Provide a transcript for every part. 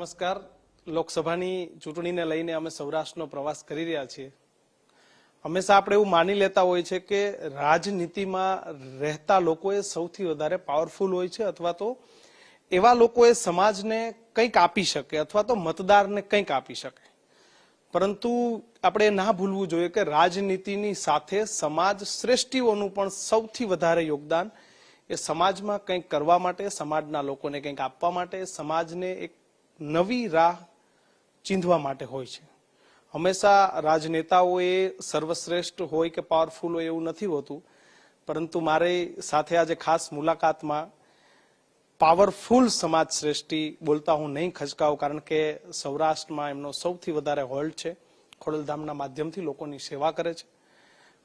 નમસ્કાર. લોકસભાની ચૂંટણીને લઈને અમે સૌરાષ્ટ્રનો પ્રવાસ કરી રહ્યા છીએ. હંમેશા આપણે એવું માની લેતા હોય છે કે રાજનીતિમાં રહેતા લોકોએ સૌથી વધારે પાવરફુલ હોય છે અથવા તો એવા લોકોએ સમાજને કંઈક આપી શકે અથવા તો મતદારને કંઈક આપી શકે. પરંતુ આપણે ના ભૂલવું જોઈએ કે રાજનીતિની સાથે સમાજ શ્રેષ્ઠીઓનું પણ સૌથી વધારે યોગદાન એ સમાજમાં કંઈક કરવા માટે, સમાજના લોકોને કંઈક આપવા માટે, સમાજને એક નવી રાહ ચીંધવા માટે હોય છે. હંમેશા રાજનેતાઓએ સર્વશ્રેષ્ઠ હોય કે પાવરફુલ હોય એવું નથી હોતું, પરંતુ મારે સાથે આજે ખાસ મુલાકાતમાં પાવરફુલ સમાજ શ્રેષ્ઠી બોલતા હું નહીં ખચકાઉં કારણ કે સૌરાષ્ટ્રમાં એમનો સૌથી વધારે હોલ્ડ છે. ખોડલધામના માધ્યમથી લોકોની સેવા કરે છે.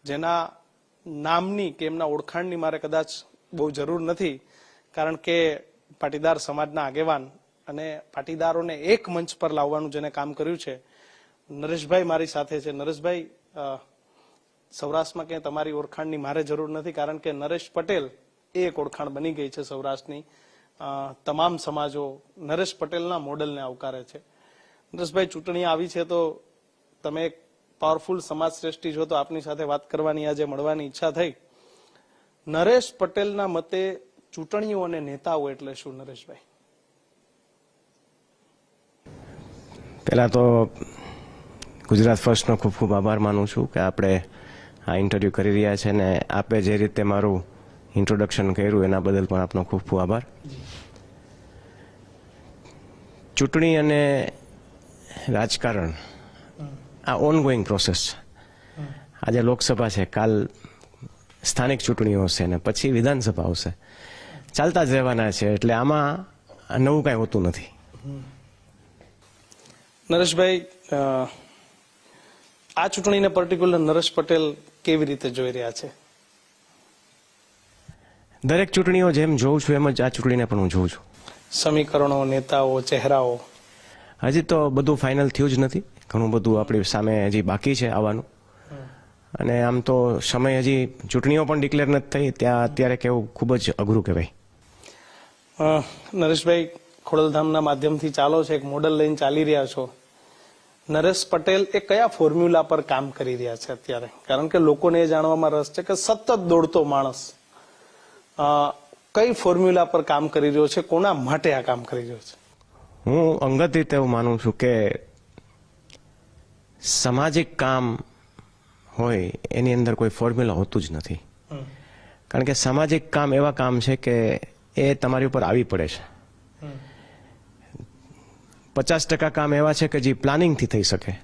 જેના નામની કે એમના ઓળખાણની મારે કદાચ બહુ જરૂર નથી, કારણ કે પાટીદાર સમાજના આગેવાન અને પાટીદારોને એક મંચ પર લાવવાનું જેને કામ કર્યું છે, નરેશભાઈ મારી સાથે છે. નરેશભાઈ સૌરાષ્ટ્રમાં ક્યાંય તમારી ઓળખાણની મારે જરૂર નથી, કારણ કે નરેશ પટેલ એ એક ઓળખાણ બની ગઈ છે સૌરાષ્ટ્રની. તમામ સમાજો નરેશ પટેલના મોડલને આવકારે છે. નરેશભાઈ, ચૂંટણી આવી છે તો તમે એક પાવરફુલ સમાજ શ્રેષ્ઠી છો તો આપની સાથે વાત કરવાની આજે મળવાની ઈચ્છા થઈ. નરેશ પટેલના મતે ચૂંટણીઓ અને નેતાઓ એટલે શું, નરેશભાઈ? પહેલાં તો ગુજરાત ફર્સ્ટનો ખૂબ ખૂબ આભાર માનું છું કે આપણે આ ઇન્ટરવ્યૂ કરી રહ્યા છે ને આપે જે રીતે મારું ઇન્ટ્રોડક્શન કર્યું, એના બદલ પણ આપનો ખૂબ ખૂબ આભાર. ચૂંટણી અને રાજકારણ, આ ઓનગોઈંગ પ્રોસેસ છે આજે લોકસભા છે, કાલ સ્થાનિક ચૂંટણીઓ હશે ને પછી વિધાનસભા આવશે. ચાલતા જ રહેવાના છે, એટલે આમાં નવું કાંઈ હોતું નથી. નરેશભાઈ આ ચૂંટણીને પર્ટિક્યુલર નરેશ પટેલ કેવી રીતે જોઈ રહ્યા છે? દરેક ચૂંટણીઓ જેમ જોઉં છું એમ જ આ ચૂંટણીને પણ હું જોઉં છું. સમીકરણો નેતાઓ ચહેરાઓ. હજી તો બધું ફાઇનલ થયું જ નથી. ઘણું બધું આપણી સામે હજી બાકી છે આવવાનું. અને આમ તો સમય હજી ચૂંટણીઓ પણ ડિક્લેર નથી થઈ ત્યાં અત્યારે કેવું ખૂબ જ અઘરું કહેવાય. નરેશભાઈ ખોડલધામના માધ્યમથી ચાલો છે એક મોડલ લઈને ચાલી રહ્યા છો. નરેશ પટેલ એ કયા ફોર્મ્યુલા પર કામ કરી રહ્યા છે અત્યારે? કારણ કે લોકોને એ જાણવામાં રસ છે કે સતત દોડતો માણસ કઈ ફોર્મ્યુલા પર કામ કરી રહ્યો છે કોના માટે આ કામ કરી રહ્યો છે? હું અંગત રીતે એવું માનું છું કે સામાજિક કામ હોય એની અંદર કોઈ ફોર્મ્યુલા હોતું જ નથી. કારણ કે સામાજિક કામ એવા કામ છે કે એ તમારી ઉપર આવી પડે છે. પચાસ ટકા કામ એવા છે કે જે પ્લાનિંગથી થઈ શકે.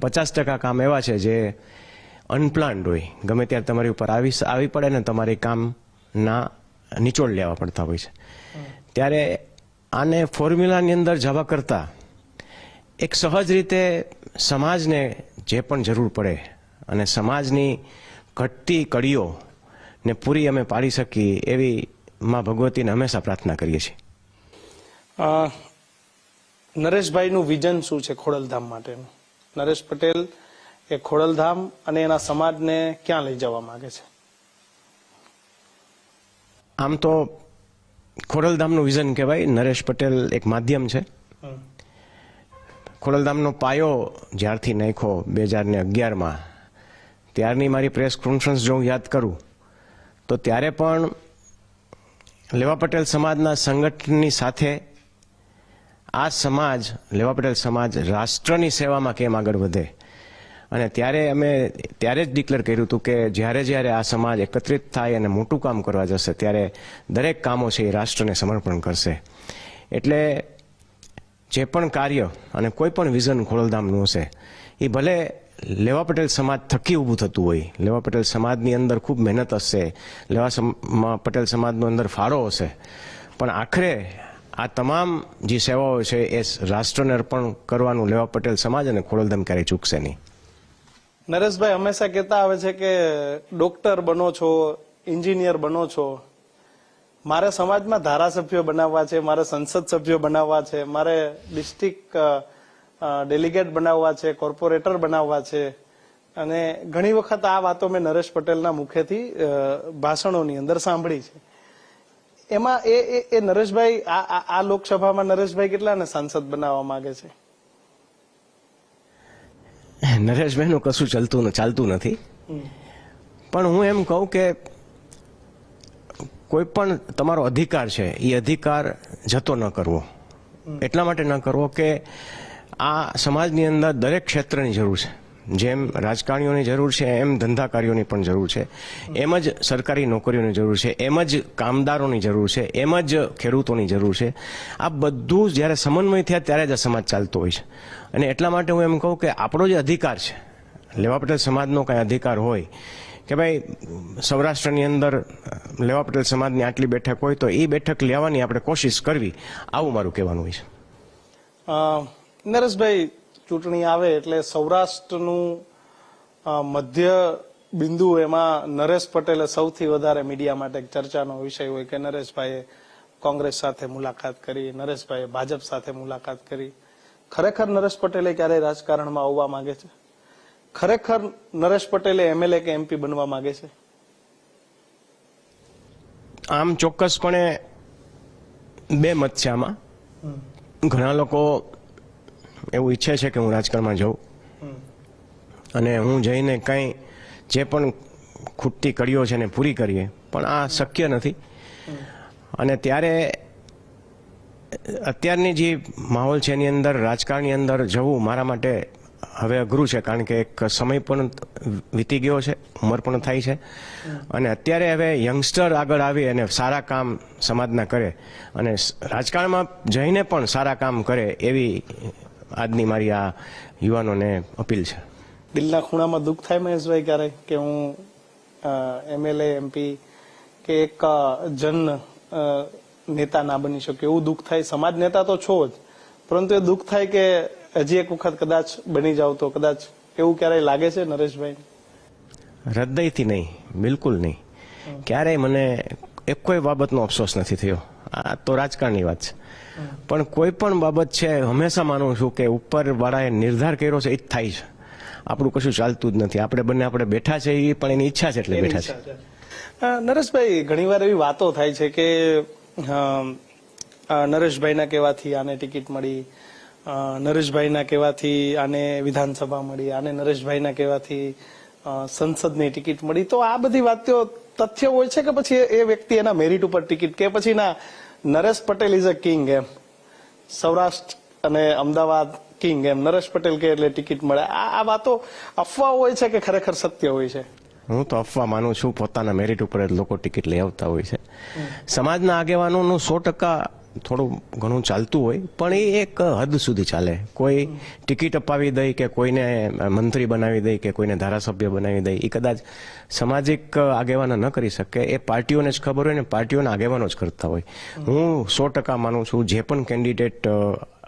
પચાસ ટકા કામ એવા છે જે અનપ્લાન્ડ હોય. ગમે ત્યારે તમારી ઉપર આવી આવી પડે ને તમારી કામના નિચોડ લેવા પડતા હોય છે. ત્યારે આને ફોર્મ્યુલાની અંદર જવા કરતાં એક સહજ રીતે સમાજને જે પણ જરૂર પડે અને સમાજની ઘટતી કડીઓ ને પૂરી અમે પાડી શકીએ એવી માં ભગવતીને હંમેશા પ્રાર્થના કરીએ છીએ. નરેશભાઈનું વિઝન શું છે ખોડલધામ માટેનું નરેશ પટેલ એ ખોડલધામ અને એના સમાજને ક્યાં લઈ જવા માંગે છે? આમ તો ખોડલધામનું વિઝન કહેવાય. નરેશ પટેલ એક માધ્યમ છે. ખોડલધામનો પાયો જ્યારથી નાખ્યો બે હજાર ને અગિયારમાં ત્યારની મારી પ્રેસ કોન્ફરન્સ જો હું યાદ કરું તો ત્યારે પણ લેવા પટેલ સમાજના સંગઠનની સાથે આ સમાજ, લેવા પટેલ સમાજ રાષ્ટ્રની સેવામાં કેમ આગળ વધે? અને ત્યારે અમે ત્યારે જ ડિક્લેર કર્યું હતું કે જ્યારે જ્યારે આ સમાજ એકત્રિત થાય અને મોટું કામ કરવા જશે, ત્યારે દરેક કામો છે એ રાષ્ટ્રને સમર્પણ કરશે. એટલે જે પણ કાર્ય અને કોઈ પણ વિઝન ખોડલધામનું હશે, એ ભલે લેવા પટેલ સમાજ થકી ઊભું થતું હોય, લેવા પટેલ સમાજની અંદર ખૂબ મહેનત હશે, લેવા પટેલ સમાજનો અંદર ફાળો હશે, પણ આખરે આ તમામ જે સેવાઓ છે એ રાષ્ટ્રને અર્પણ કરવાનું લેવા પટેલ સમાજ અને ખોડલધામ ક્યારેય ચૂકશે નહીં. નરેશભાઈ, હંમેશા કહેતા આવે છે કે ડોક્ટર બનો છો, એન્જિનિયર બનો છો. મારે સમાજમાં ધારાસભ્યો બનાવવા છે, મારે સંસદ સભ્યો બનાવવા છે, મારે ડિસ્ટ્રિક્ટ ડેલિગેટ બનાવવા છે, કોર્પોરેટર બનાવવા છે. અને ઘણી વખત આ વાતો મેં નરેશ પટેલના મુખેથી ભાષણોની અંદર સાંભળી છે. એમાં એ એ- એ નરેશભાઈ આ આ- આ લોકસભામાં નરેશભાઈ કેટલાને સાંસદ બનાવવા માંગે છે? નરેશભાઈનું કશું ચાલતું ચાલતું નથી. પણ હું એમ કહું કે કોઈ પણ તમારો અધિકાર છે એ અધિકાર જતો ન કરવો. એટલા માટે ન કરવો કે આ સમાજની અંદર દરેક ક્ષેત્રની જરૂર છે. જેમ રાજકારણીઓની જરૂર છે, એમ ધંધાકારીઓની પણ જરૂર છે. એમ જ સરકારી નોકરીઓની જરૂર છે, એમ જ કામદારોની જરૂર છે, એમ જ ખેડૂતોની જરૂર છે. આ બધું જ્યારે સમન્વય થયા ત્યારે જ આ સમાજ ચાલતો હોય છે. અને એટલા માટે હું એમ કહું કે આપણો જે અધિકાર છે. લેવા પટેલ સમાજનો કાંઈ અધિકાર હોય કે ભાઈ, સૌરાષ્ટ્રની અંદર લેવા પટેલ સમાજની આટલી બેઠક હોય તો એ બેઠક લેવાની આપણે કોશિશ કરવી. આવું મારું કહેવાનું હોય છે. નરેશભાઈ ચૂંટણી આવે એટલે સૌરાષ્ટ્રનું મધ્ય બિંદુ એમાં નરેશ પટેલે સૌથી વધારે મીડિયા માટે એક ચર્ચાનો વિષય હોય કે નરેશભાઈએ કોંગ્રેસ સાથે મુલાકાત કરી નરેશભાઈએ ભાજપ સાથે મુલાકાત કરી. ખરેખર નરેશ પટેલે ક્યારે રાજકારણમાં આવવા માંગે છે? ખરેખર નરેશ પટેલે એમએલએ કે એમપી બનવા માંગે છે? આમ ચોક્કસપણે બે મત છે આમાં. ઘણા લોકો એવું ઈચ્છે છે કે હું રાજકારણમાં જાઉં. અને હું જઈને કંઈ જે પણ ખૂટતી કડીઓ છે ને પૂરી કરીએ. પણ આ શક્ય નથી. અને ત્યારે અત્યારની જે માહોલ છે એની અંદર, રાજકારણની અંદર જવું મારા માટે હવે અઘરું છે, કારણ કે એક સમય પણ વીતી ગયો છે, ઉંમર પણ થાય છે. અને અત્યારે હવે યંગસ્ટર આગળ આવી અને સારા કામ સમાજના કરે. અને રાજકારણમાં જઈને પણ સારા કામ કરે એવી આજની મારી આ યુવાનોને અપીલ છે. દિલના ખૂણામાં દુઃખ થાય મહેશભાઈ ક્યારે? કે હું એમએલએ એમપી કે એક જન નેતા ના બની શક્યો એવું દુઃખ થાય. સમાજ નેતા તો છો જ. પરંતુ એ દુઃખ થાય કે હજી એક વખત કદાચ બની જાવ તો કદાચ એવું ક્યારેય લાગે છે નરેશભાઈ? હૃદયથી નહીં બિલકુલ નહીં. ક્યારેય મને એક કોઈ બાબતનો અફસોસ નથી થયો. આ તો રાજકારણની વાત છે. પણ કોઈ પણ બાબત છે, હંમેશા માનું છું કે ઉપર વાળાએ નિર્ધાર કર્યો છે, એ જ થાય છે. આપણું કશું ચાલતું જ નથી. આપણે બંને આપણે બેઠા છે, એ પણ એની ઈચ્છા છે એટલે બેઠા છે. નરેશભાઈ, ઘણીવાર એવી વાતો થાય છે કે નરેશભાઈના કહેવાથી આને ટિકિટ મળી નરેશભાઈના કહેવાથી આને વિધાનસભા મળી, આને નરેશભાઈના કહેવાથી સંસદની ટિકિટ મળી. તો આ બધી વાતો તથ્ય હોય છે કે પછી એ વ્યક્તિ એના મેરિટ ઉપર ટિકિટ કે પછી ના Naresh Patel is a king એમ. સૌરાષ્ટ્ર અને અમદાવાદ કિંગ એમ. નરેશ પટેલ કે એટલે ટિકિટ મળે. આ વાતો અફવા હોય છે કે ખરેખર સત્ય હોય છે? હું તો અફવા માનું છું. પોતાના મેરિટ ઉપર જ લોકો ટિકિટ લઈ આવતા હોય છે. સમાજના આગેવાનોનું સો ટકા થોડું ઘણું ચાલતું હોય, પણ એ એક હદ સુધી ચાલે. કોઈ ટિકિટ અપાવી દઈ કે કોઈને મંત્રી બનાવી દઈ કે કોઈને ધારાસભ્ય બનાવી દઈ, એ કદાચ સામાજિક આગેવાનો ન કરી શકે. એ પાર્ટીઓને જ ખબર હોય ને, પાર્ટીઓના આગેવાનો જ કરતા હોય. હું સો ટકા માનું છું, જે પણ કેન્ડિડેટ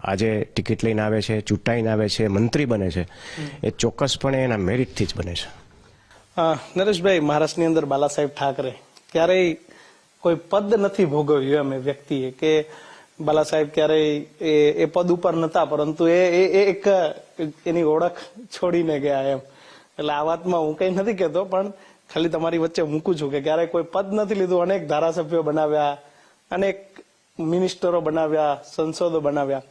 આજે ટિકિટ લઈને આવે છે, ચૂંટાઈને આવે છે, મંત્રી બને છે, એ ચોક્કસપણે એના મેરિટથી જ બને છે. નરેશભાઈ, મહારાષ્ટ્રની અંદર બાલા સાહેબ ઠાકરે ક્યારેય કોઈ પદ નથી ભોગવ્યું એમ વ્યક્તિએ કે બાલા સાહેબ ક્યારેય એ પદ ઉપર નતા, પરંતુ એ એક એની ઓળખ છોડીને ગયા એમ. એટલે આ વાતમાં હું કઈ નથી કહેતો, પણ ખાલી તમારી વચ્ચે મૂકું છું કે ક્યારેય કોઈ પદ નથી લીધું. અનેક ધારાસભ્યો બનાવ્યા, અનેક મિનિસ્ટરો બનાવ્યા, સંસદો બનાવ્યા.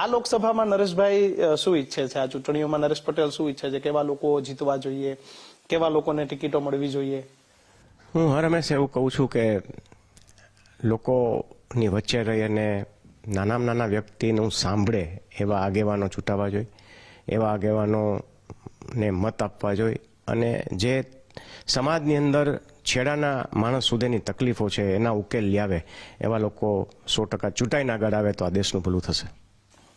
આ લોકસભામાં નરેશભાઈ શું ઈચ્છે છે? આ ચૂંટણીઓમાં નરેશ પટેલ શું ઈચ્છે છે? કેવા લોકો જીતવા જોઈએ? કેવા લોકોને ટિકિટો મળવી જોઈએ? હું હર હંમેશા એવું કહું છું કે લોકોની વચ્ચે રહી અને નાનામાં નાના વ્યક્તિનું સાંભળે એવા આગેવાનો ચૂંટાવા જોઈએ, એવા આગેવાનોને મત આપવા જોઈએ અને જે સમાજની અંદર છેડાના માણસ સુધીની તકલીફો છે, એના ઉકેલ લાવે એવા લોકો સો ટકા ચૂંટાઈને આગળ આવે તો આ દેશનું ભલું થશે.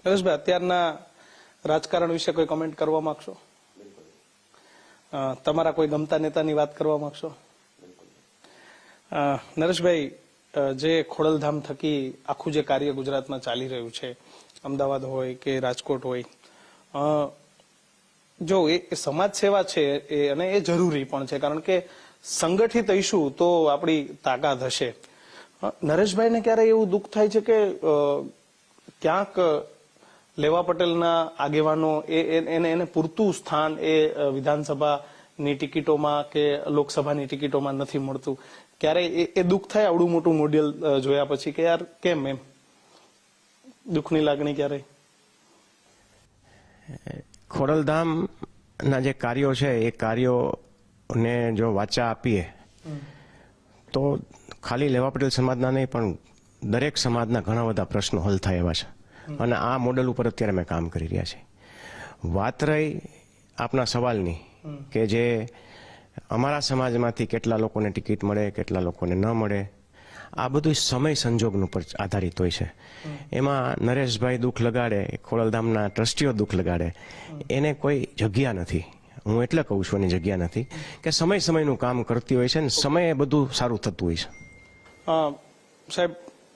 નરેશભાઈ અત્યારના રાજકારણ વિશે કોઈ કમેન્ટ કરવા માંગશો? તમારા કોઈ ગમતા નેતાની વાત કરવા માંગશો? નરેશભાઈ જે ખોડલધામ થકી આખું જે કાર્ય ગુજરાતમાં ચાલી રહ્યું છે, અમદાવાદ હોય કે રાજકોટ હોય જો એ સમાજ સેવા છે એ, અને એ જરૂરી પણ છે, કારણ કે સંગઠિત થઈશું તો આપણી તાકાત હશે. નરેશભાઈને ક્યારે એવું દુઃખ થાય છે કે ક્યાંક લેવા પટેલના આગેવાનો એને એને પૂરતું સ્થાન એ વિધાનસભાની ટિકિટોમાં કે લોકસભાની ટિકિટોમાં નથી મળતું. ક્યારે એ- દુઃખ થાય આવડું મોટું મોડેલ જોયા પછી કે યાર કેમ એમ? દુઃખની લાગણી ક્યારે? ખોડલધામના જે કાર્યો છે એ કાર્યોને જો વાચા આપીએ તો ખાલી લેવા પટેલ સમાજના નહીં પણ દરેક સમાજના ઘણા બધા પ્રશ્નો હલ થાય એવા છે. અને આ મોડેલ ઉપર અત્યારે અમે કામ કરી રહ્યા છીએ. વાત રહી આપના સવાલની કે જે અમારા સમાજમાંથી કેટલા લોકોને ટિકિટ મળે, કેટલા લોકોને ન મળે, આ બધું સમય સંજોગનું પર આધારિત હોય છે. એમાં નરેશભાઈ દુઃખ લગાડે, ખોડલધામના ટ્રસ્ટીઓ દુઃખ લગાડે. એને કોઈ જગ્યા નથી. હું એટલે કહું છું એની જગ્યા નથી કે સમય સમયનું કામ કરતી હોય છે ને સમયે બધું સારું થતું હોય છે. સાહેબ,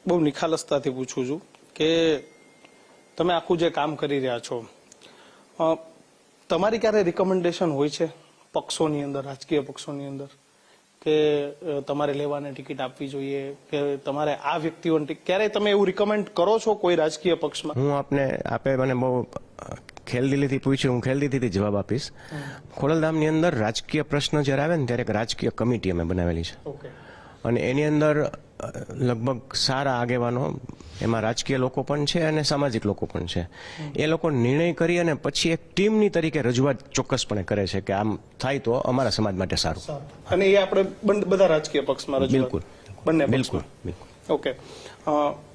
બહુ નિખાલસતાથી પૂછું છું કે તમે આખું જે કામ કરી રહ્યા છો તમારી ક્યારે રિકમેન્ડેશન હોય છે? પક્ષોની અંદર રાજકીય પક્ષોની અંદર કે તમારે લેવાને ટિકિટ આપવી જોઈએ કે તમારે આ વ્યક્તિઓને ક્યારેય ક્યારે તમે એવું રિકમેન્ડ કરો છો કોઈ રાજકીય પક્ષમાં? હું આપને આપે મને બહુ ખેલદિલીથી પૂછ્યું હું ખેલદિલીથી જવાબ આપીશ. ખોડલધામની અંદર રાજકીય પ્રશ્ન જ્યારે આવે ને ત્યારે એક રાજકીય કમિટી અમે બનાવેલી છે. ઓકે અને એની અંદર લગભગ સારા આગેવાનો એમાં રાજકીય લોકો પણ છે અને સામાજિક લોકો પણ છે. એ લોકો નિર્ણય કરી અને પછી એક ટીમની તરીકે રજૂઆત ચોક્કસપણે કરે છે કે આમ થાય તો અમારા સમાજ માટે સારું. અને એ આપણે બધા રાજકીય પક્ષમાં બિલકુલ. બંને બિલકુલ બિલકુલ. ઓકે.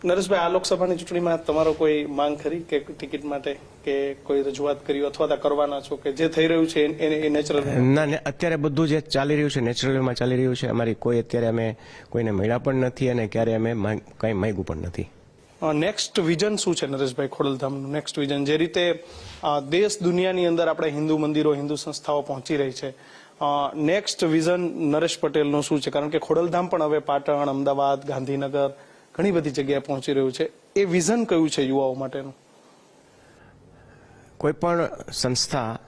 નરેશભાઈ આ લોકસભાની ચૂંટણીમાં તમારો કોઈ માંગ ખરી કે ટિકિટ માટે કે કોઈ રજૂઆત કરી અથવા તો કરવાના છો કે જે થઈ રહ્યું છે એ- નેચરલ ના અત્યારે બધું જે ચાલી રહ્યું છે નેચરલમાં ચાલી રહ્યું છે અમારી કોઈ અત્યારે અમે કોઈને મળ્યા પણ નથી અને ક્યારે અમે કંઈ માંગ્યું પણ નથી. નેક્સ્ટ વિઝન શું છે નરેશભાઈ ખોડલધામનું? નેક્સ્ટ વિઝન જે રીતે દેશ દુનિયાની અંદર આપણે હિન્દુ મંદિરો હિન્દુ સંસ્થાઓ પહોંચી રહી છે નેક્સ્ટ વિઝન નરેશ પટેલનું શું છે? કારણ કે ખોડલધામ પણ હવે પાટણ, અમદાવાદ, ગાંધીનગર ઘણી બધી જગ્યાએ પહોંચી રહ્યું છે. એ વિઝન કયું છે યુવાઓ માટેનું? કોઈ પણ સંસ્થા,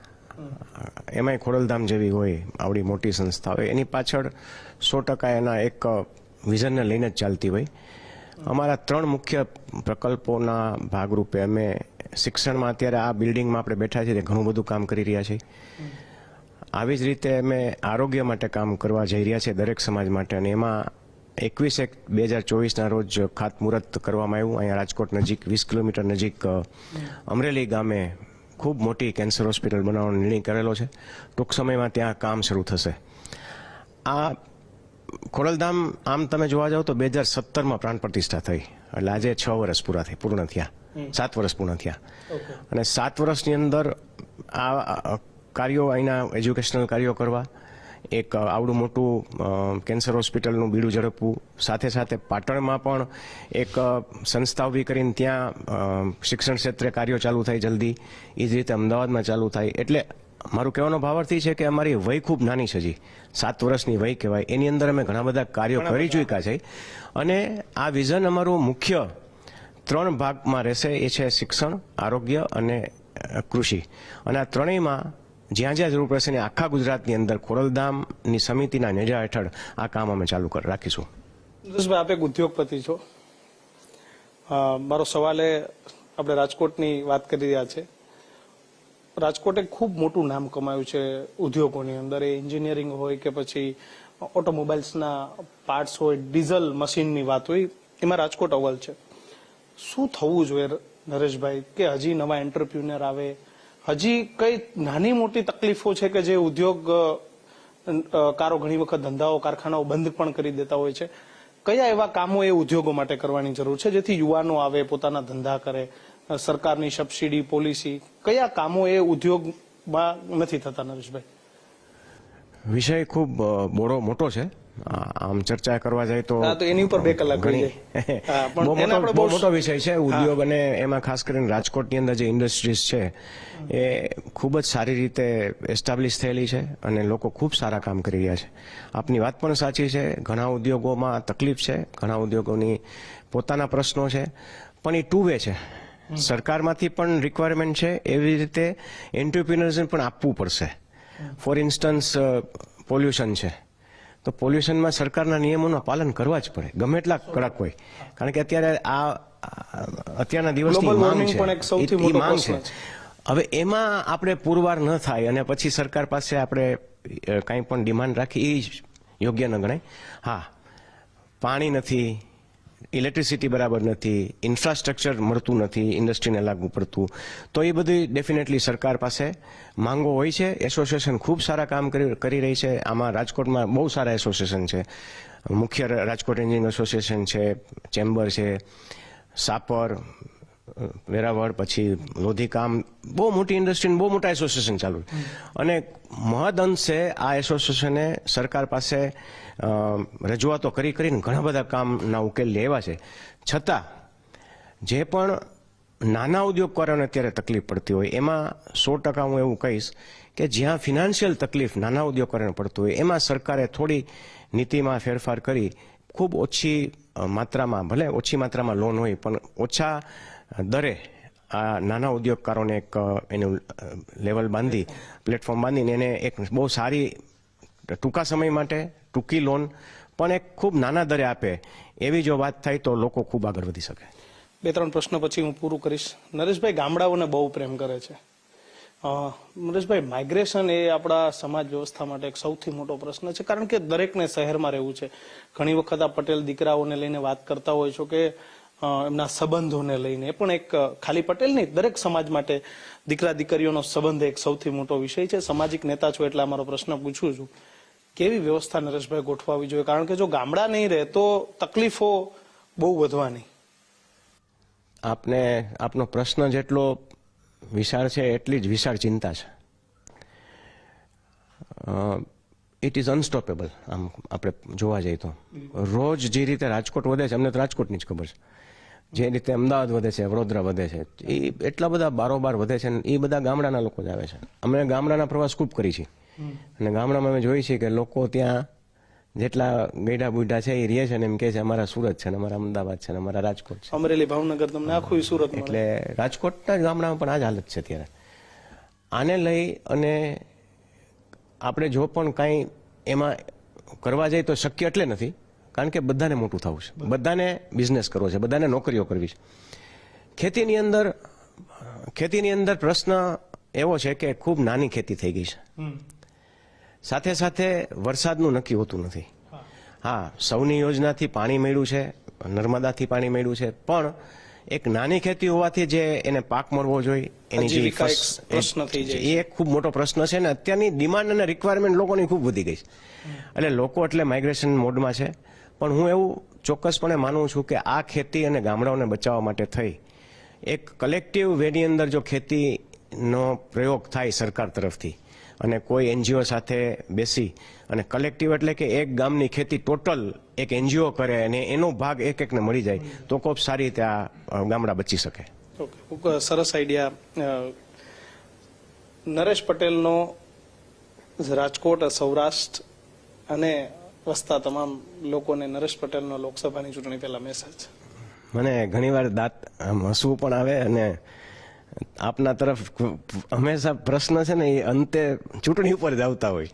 એમાંય ખોડલધામ જેવી હોય, આવડી મોટી સંસ્થા હોય, એની પાછળ સો ટકા એના એક વિઝનને લઈને જ ચાલતી હોય. અમારા ત્રણ મુખ્ય પ્રકલ્પોના ભાગરૂપે અમે શિક્ષણમાં અત્યારે આ બિલ્ડિંગમાં આપણે બેઠા છીએ ઘણું બધું કામ કરી રહ્યા છીએ. આવી જ રીતે અમે આરોગ્ય માટે કામ કરવા જઈ રહ્યા છીએ દરેક સમાજ માટે અને એમાં એકવીસ એક બે હજાર ચોવીસના રોજ ખાતમુહૂર્ત કરવામાં આવ્યું. અહીંયા રાજકોટ નજીક વીસ કિલોમીટર નજીક અમરેલી ગામે ખૂબ મોટી કેન્સર હોસ્પિટલ બનાવવાનો નિર્ણય કરેલો છે. ટૂંક સમયમાં ત્યાં કામ શરૂ થશે. આ ખોડલધામ આમ તમે જોવા જાઓ તો બે હજાર સત્તરમાં પ્રાણ પ્રતિષ્ઠા થઈ. એટલે આજે છ વર્ષ પૂરા થઈ પૂર્ણ થયા. સાત વર્ષ પૂર્ણ થયા. અને સાત વર્ષની અંદર આ આ કાર્યો અહીંના એજ્યુકેશનલ કાર્યો કરવા એક આવડું મોટું કેન્સર હોસ્પિટલનું બીડું ઝડપવું સાથે સાથે પાટણમાં પણ એક સંસ્થા ઊભી કરીને ત્યાં શિક્ષણ ક્ષેત્રે કાર્યો ચાલુ થાય જલ્દી. એ જ રીતે અમદાવાદમાં ચાલુ થાય. એટલે મારું કહેવાનો ભાવાર્થ છે કે અમારી વય ખૂબ નાની છે હજી સાત વર્ષની વય કહેવાય. એની અંદર અમે ઘણા બધા કાર્યો કરી ચૂક્યા છે. અને આ વિઝન અમારું મુખ્ય ત્રણ ભાગમાં રહેશે. એ છે શિક્ષણ આરોગ્ય અને કૃષિ. અને આ ત્રણેયમાં જ્યાં જ્યાં જરૂર પડશે ને આખા ગુજરાતની અંદર ખોડલધામની સમિતિના નેજા હેઠળ આ કામ અમે ચાલુ કર રાખીશું. નરેશભાઈ આપ એક ઉદ્યોગપતિ છો. મારો સવાલ એ આપણે રાજકોટની વાત કરી રહ્યા છે. રાજકોટે ખૂબ મોટું નામ કમાયું છે ઉદ્યોગોની અંદર. એ એન્જિનિયરિંગ હોય કે પછી ઓટોમોબાઈલ્સના પાર્ટ્સ હોય ડીઝલ મશીનની વાત હોય, એમાં રાજકોટ અવ્વલ છે. શું થવું જોઈએ નરેશભાઈ, કે હજી નવા એન્ટરપ્રિન્યોર આવે હજી કઈ નાની મોટી તકલીફો છે કે જે ઉદ્યોગ કારો ઘણી વખત ધંધાઓ, કારખાનાઓ બંધ પણ કરી દેતા હોય છે? કયા એવા કામો એ ઉદ્યોગો માટે કરવાની જરૂર છે જેથી યુવાનો આવે, પોતાના ધંધા કરે સરકારની સબસિડી, પોલિસી? કયા કામો એ ઉદ્યોગમાં નથી થતા, નરેશભાઈ? વિષય ખૂબ મોડો, મોટો છે. આમ ચર્ચા કરવા જાય તો એની ઉપર બે કલાક ઘણી. બહુ મોટો વિષય છે ઉદ્યોગ અને એમાં ખાસ કરીને રાજકોટની અંદર જે ઇન્ડસ્ટ્રીઝ છે એ ખૂબ જ સારી રીતે એસ્ટાબ્લિશ થયેલી છે અને લોકો ખૂબ સારા કામ કરી રહ્યા છે. આપની વાત પણ સાચી છે ઘણા ઉદ્યોગોમાં તકલીફ છે ઘણા ઉદ્યોગોની પોતાના પ્રશ્નો છે પણ એ ટુ વે છે સરકારમાંથી પણ રિક્વાયરમેન્ટ છે એવી રીતે એન્ટરપ્રિનર્સને પણ આપવું પડશે. ફોર ઇન્સ્ટન્સ પોલ્યુશન છે. તો પોલ્યુશનમાં સરકારના નિયમોનું પાલન કરવા જ પડે. ગમે એટલા કડક હોય. કારણ કે અત્યારે આ અત્યારના દિવસની માંગ છે. પણ એક સૌથી ઈ- ઈ માંગ છે. હવે એમાં આપણે પુરવાર ન થાય અને પછી સરકાર પાસે આપણે કાંઈ પણ ડિમાન્ડ રાખી એ જ યોગ્ય ન ગણાય. હા પાણી નથી ઇલેક્ટ્રિસિટી બરાબર નથી ઇન્ફ્રાસ્ટ્રક્ચર મળતું નથી ઇન્ડસ્ટ્રીને લાગુ પડતું. તો એ બધી ડેફિનેટલી સરકાર પાસે માંગો હોય છે. એસોસિએશન ખૂબ સારા કામ કરી રહી છે. આમાં રાજકોટમાં બહુ સારા એસોસિએશન છે. મુખ્ય રાજકોટ એન્જિનિયરિંગ એસોસિએશન છે ચેમ્બર છે સાપર વેરાવળ પછી લોધીકામ. બહુ મોટી ઇન્ડસ્ટ્રી બહુ મોટા એસોસિએશન ચાલુ છે. અને મહદ અંશે આ એસોસિએશને સરકાર પાસે રજૂઆતો કરી કરીને ઘણા બધા કામના ઉકેલ લેવા છે. છતાં, જે પણ નાના ઉદ્યોગકારોને અત્યારે તકલીફ પડતી હોય, એમાં સો ટકા હું એવું કહીશ કે જ્યાં ફિનાન્શિયલ તકલીફ નાના ઉદ્યોગકારોને પડતું હોય, એમાં સરકારે થોડી નીતિમાં ફેરફાર કરી, ખૂબ ઓછી માત્રામાં, ભલે ઓછી માત્રામાં લોન હોય, પણ ઓછા દરે આ નાના ઉદ્યોગકારોને એક એનું લેવલ બાંધી પ્લેટફોર્મ બાંધીને એને એક બહુ સારી ટૂંકા સમય માટે ટૂંકી લોન પણ એક ખૂબ નાના દરે આપે. એવી જો વાત થાય તો લોકો ખૂબ આગળ વધી શકે. બે ત્રણ પ્રશ્નો પછી હું પૂરું કરીશ. નરેશભાઈ ગામડાઓને બહુ પ્રેમ કરે છે. નરેશભાઈ માઇગ્રેશન એ આપણા સમાજ વ્યવસ્થા માટે એક સૌથી મોટો પ્રશ્ન છે, કારણ કે દરેકને શહેરમાં રહેવું છે. ઘણી વખત આ પટેલ દીકરાઓને લઈને વાત કરતા હોય છો કે એમના સંબંધોને લઈને. પણ એક ખાલી પટેલ નહીં, દરેક સમાજ માટે દીકરા દીકરીઓનો સંબંધ એક સૌથી મોટો વિષય છે. સામાજિક નેતા છો એટલે અમારો મારો પ્રશ્ન પૂછું છું. કેવી વ્યવસ્થા નરેશભાઈ ગોઠવાવી જોઈએ? કારણ કે જો ગામડા નહીં રહે તો તકલીફો બહુ વધવાની. આપને આપનો પ્રશ્ન જેટલો વિશાળ છે, એટલી જ વિશાળ ચિંતા છે. ઇટ ઇઝ અનસ્ટોપેબલ આમ આપણે જોવા જઈએ તો. રોજ જે રીતે રાજકોટ વધે છે, અમને તો રાજકોટની જ ખબર છે. જે રીતે અમદાવાદ વધે છે, વડોદરા વધે છે, એ એટલા બધા બારોબાર વધે છે એ બધા ગામડાના લોકો જ આવે છે. અમે ગામડાના પ્રવાસ ખૂબ કરી છે અને ગામડામાં અમે જોઈએ છીએ કે લોકો ત્યાં જેટલા ગેડા બુઢા છે એ રહે છે ને એમ કે છે અમારા સુરત છે ને અમારા અમદાવાદ છે ને અમારા રાજકોટ છે. અમરેલી ભાવનગર તમને આખું સુરત એટલે રાજકોટના ગામડામાં પણ આ જ હાલત છે અત્યારે. આને લઈ અને આપણે જો પણ કાંઈ એમાં કરવા જઈએ તો શક્ય એટલે નથી કારણ કે બધાને મોટું થવું છે. બધાને બિઝનેસ કરવો છે બધાને નોકરીઓ કરવી છે. ખેતીની અંદર ખેતીની અંદર પ્રશ્ન એવો છે કે ખૂબ નાની ખેતી થઈ ગઈ છે. સાથે સાથે વરસાદનું નક્કી હોતું નથી. હા સૌની યોજનાથી પાણી મળ્યું છે નર્મદાથી પાણી મળ્યું છે પણ એક નાની ખેતી હોવાથી જે એને પાક મળવો જોઈએ એની જે પ્રશ્ન થઈ એ એક ખૂબ મોટો પ્રશ્ન છે અને અત્યારની ડિમાન્ડ અને રિક્વાયરમેન્ટ લોકોની ખૂબ વધી ગઈ છે. એટલે લોકો એટલે માઇગ્રેશન મોડમાં છે. પણ હું એવું ચોક્કસપણે માનું છું કે આ ખેતી અને ગામડાઓને બચાવવા માટે થઈ. એક કલેક્ટિવ વેની અંદર જો ખેતીનો પ્રયોગ થાય સરકાર તરફથી અને કોઈ એનજીઓ સાથે બેસી અને કલેક્ટિવ એટલે કે એક ગામની ખેતી ટોટલ એક એનજીઓ કરે અને એનો ભાગ એક એકને મળી જાય તો ખૂબ સારી રીતે આ ગામડા બચી શકે. સરસ આઈડિયા નરેશ પટેલનો રાજકોટ સૌરાષ્ટ્ર અને વસતા તમામ લોકોને નરેશ પટેલનો લોકસભાની ચૂંટણી પહેલા મેસેજ મને ઘણીવાર દાંત હસવું પણ આવે અને આપના તરફ હંમેશા પ્રશ્ન છે ને એ અંતે ચૂંટણી ઉપર જ આવતા હોય.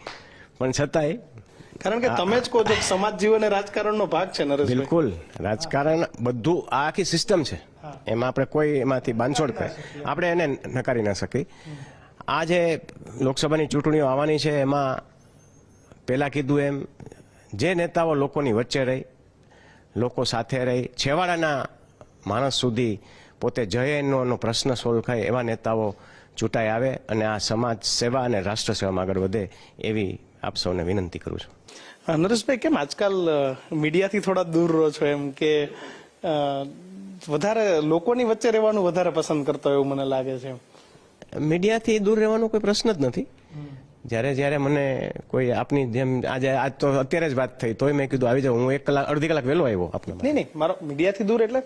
પણ છતાંય કારણ કે તમે જ કહો છો સમાજ જીવન એ રાજકારણનો ભાગ છે નરેશ બિલકુલ. રાજકારણ બધું આ આખી સિસ્ટમ છે. એમાં આપણે કોઈ એમાંથી બાંધછોડ કરે. આપણે એને નકારી ના શકીએ. આ જે લોકસભાની ચૂંટણીઓ આવવાની છે એમાં પહેલાં કીધું એમ જે નેતાઓ લોકોની વચ્ચે રહી લોકો સાથે રહી છેવાડાના માણસ સુધી પોતે જય એનો એનો પ્રશ્ન સોલ્વ થાય એવા નેતાઓ ચૂંટાઈ આવે અને આ સમાજ સેવા અને રાષ્ટ્ર સેવામાં આગળ વધે એવી આપ સૌને વિનંતી કરું છું. નરેશભાઈ કેમ આજકાલ મીડિયાથી થોડા દૂર રહો છો એમ કે વધારે લોકોની વચ્ચે રહેવાનું વધારે પસંદ કરતો એવું મને લાગે છે મીડિયાથી દૂર રહેવાનો કોઈ પ્રશ્ન જ નથી. જ્યારે જ્યારે મને કોઈ આપની જેમ આજે આજ તો અત્યારે જ વાત થઈ તોય મેં કીધું આવી જાવ હું એક કલાક અડધી કલાક વહેલો આવ્યો આપને નહીં નહીં મારો મીડિયાથી દૂર એટલે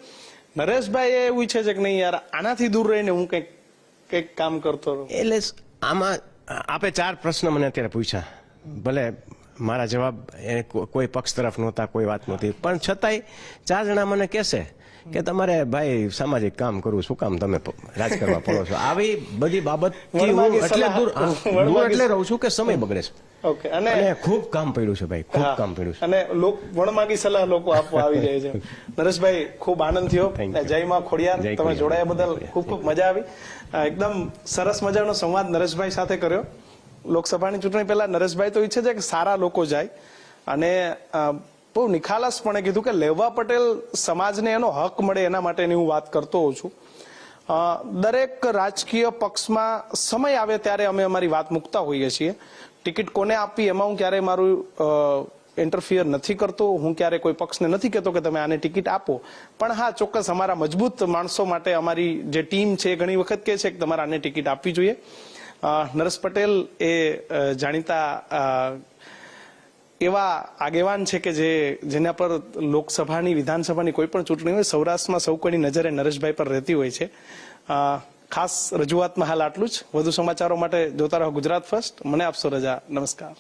નરેશભાઈ એવું ઈચ્છે છે કે નહીં યાર આનાથી દૂર રહીને હું કંઈક કંઈક કામ કરતો રહું. એટલે આમાં આપે ચાર પ્રશ્ન મને અત્યારે પૂછ્યા. ભલે મારા જવાબ એ કોઈ પક્ષ તરફ નહોતા કોઈ વાત નહોતી. પણ છતાંય ચાર જણા મને કહેશે કે તમારે ભાઈ સામાજિક કામ કરવું શું કામ તમે રાજ કરવા પડો છો? આવી બધી બાબત હું એટલે દૂર દૂર એટલે રહું છું કે સમય બગડે છે. ઓકે અને ખૂબ કામ પડ્યું છે ભાઈ ખૂબ કામ પડ્યું છે. અને લોક વણમાગી સલાહ લોકો આપવા આવી જાય છે. નરેશભાઈ ખૂબ આનંદ થયો. Thank you. જય માં ખોડિયાર. તમે જોડાયા બદલ ખૂબ ખૂબ મજા આવી. એકદમ સરસ મજાનો સંવાદ નરેશભાઈ સાથે કર્યો. લોકસભાની ચૂંટણી પહેલા નરેશભાઈ તો ઈચ્છે છે કે સારા લોકો જાય. અને બહુ નિખાલસપણે કીધું કે લેવા પટેલ સમાજને એનો હક મળે એના માટેની હું વાત કરતો હોઉં છું. દરેક રાજકીય પક્ષમાં સમય આવે ત્યારે અમે અમારી વાત મૂકતા હોઈએ છીએ. ટિકિટ કોને આપવી એમાં હું ક્યારેય મારું ઇન્ટરફિયર નથી કરતો. હું ક્યારે કોઈ પક્ષને નથી કહેતો કે તમે આને ટિકિટ આપો. પણ હા, ચોક્કસ અમારા મજબૂત માણસો માટે અમારી જે ટીમ છે ઘણી વખત કહે છે કે તમારે આને ટિકિટ આપવી જોઈએ. નરેશ પટેલ એ જાણીતા એવા આગેવાન છે કે જે જેના પર લોકસભાની, વિધાનસભાની કોઈ પણ ચૂંટણી હોય, સૌરાષ્ટ્રમાં સૌ કોઈની નજરે નરેશભાઈ પર રહેતી હોય છે. ખાસ રજૂઆતમાં હાલ આટલું જ. વધુ સમાચારો માટે જોતા રહો ગુજરાત ફર્સ્ટ. મને આપશો રજા. નમસ્કાર.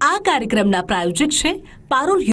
આ કાર્યક્રમના પ્રાયોજક છે પારુલ